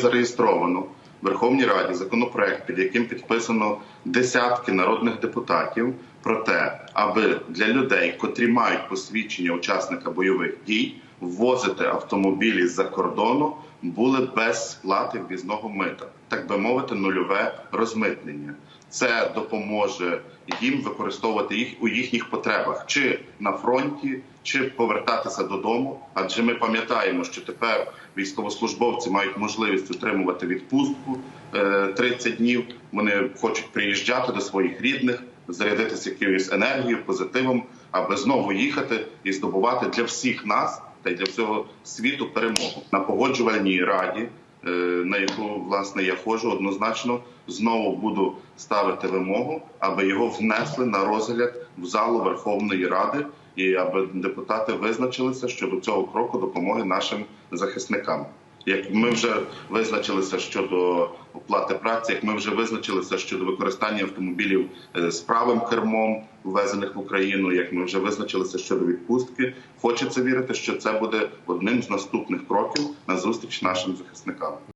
Зареєстровано в Верховній Раді законопроект, під яким підписано десятки народних депутатів про те, аби для людей, котрі мають посвідчення учасника бойових дій, ввозити автомобілі з-за кордону були без сплати ввізного мита, так би мовити, нульове розмитнення. Це допоможе їм використовувати їх у їхніх потребах, чи на фронті, чи повертатися додому. Адже ми пам'ятаємо, що тепер військовослужбовці мають можливість отримувати відпустку е, 30 днів. Вони хочуть приїжджати до своїх рідних, зарядитися якоюсь енергією, позитивом, аби знову їхати і здобувати для всіх нас та й для всього світу перемогу на погоджувальній раді. е, На яку власне я ходжу, однозначно знову буду ставити вимогу, аби його внесли на розгляд в залу Верховної Ради, і аби депутати визначилися щодо цього кроку допомоги нашим захисникам. Як ми вже визначилися щодо оплати праці, як ми вже визначилися щодо використання автомобілів е, з правим кермом, ввезених в Україну, як ми вже визначилися щодо відпустки, хочеться вірити, що це буде одним з наступних кроків на зустріч нашим захисникам.